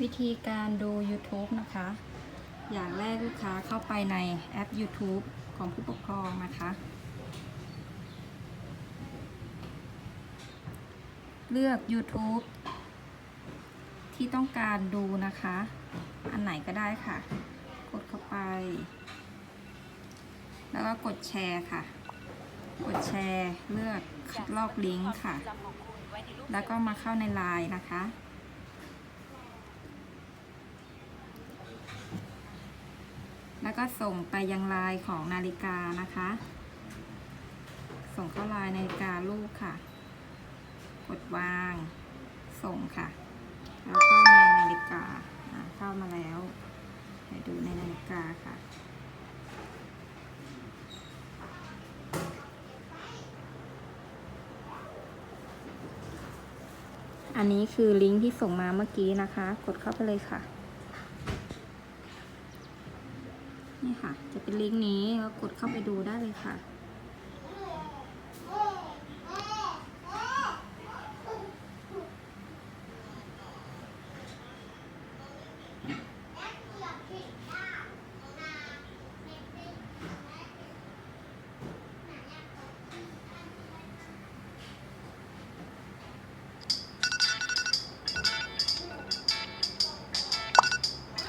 วิธีการดู YouTube นะคะ อย่างแรกลูกค้าเข้าไปในแอป YouTube ของผู้ปกครองนะคะ เลือก YouTube ที่ต้องการดูนะคะ อันไหนก็ได้ค่ะ กดเข้าไป แล้วก็กดแชร์ค่ะ กดแชร์เลือกคัดลอกลิงก์ค่ะ แล้วก็มาเข้าในไลน์นะคะ แล้วก็ส่งไปยังไลน์ของนาฬิกานะคะ ส่งเข้าไลน์นาฬิกาลูกค่ะ กดวาง ส่งค่ะ แล้วก็ในนาฬิกาเข้ามาแล้วเดี๋ยวดูในนาฬิกาค่ะอันนี้คือลิงก์ที่ส่งมาเมื่อกี้นะคะ กดเข้าไปเลยค่ะ นี่ค่ะ จะเป็นลิงก์นี้ก็กดเข้าไปดูได้เลยค่ะ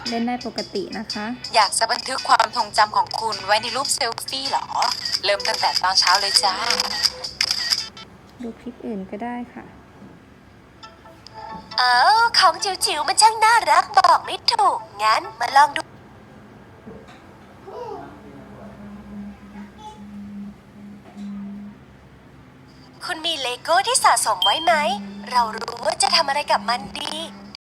เล่นได้ปกตินะคะ อยากจะบันทึกความทรงจำของคุณไว้ในรูปเซลฟี่เหรอ เริ่มตั้งแต่ตอนเช้าเลยจ้า ดูคลิปอื่นก็ได้ค่ะ เอ้าของจิ๋วๆมันช่างน่ารักบอกไม่ถูก งั้นมาลองดู คุณมีเลโก้ที่สะสมไว้ไหม เรารู้ว่าจะทำอะไรกับมันดี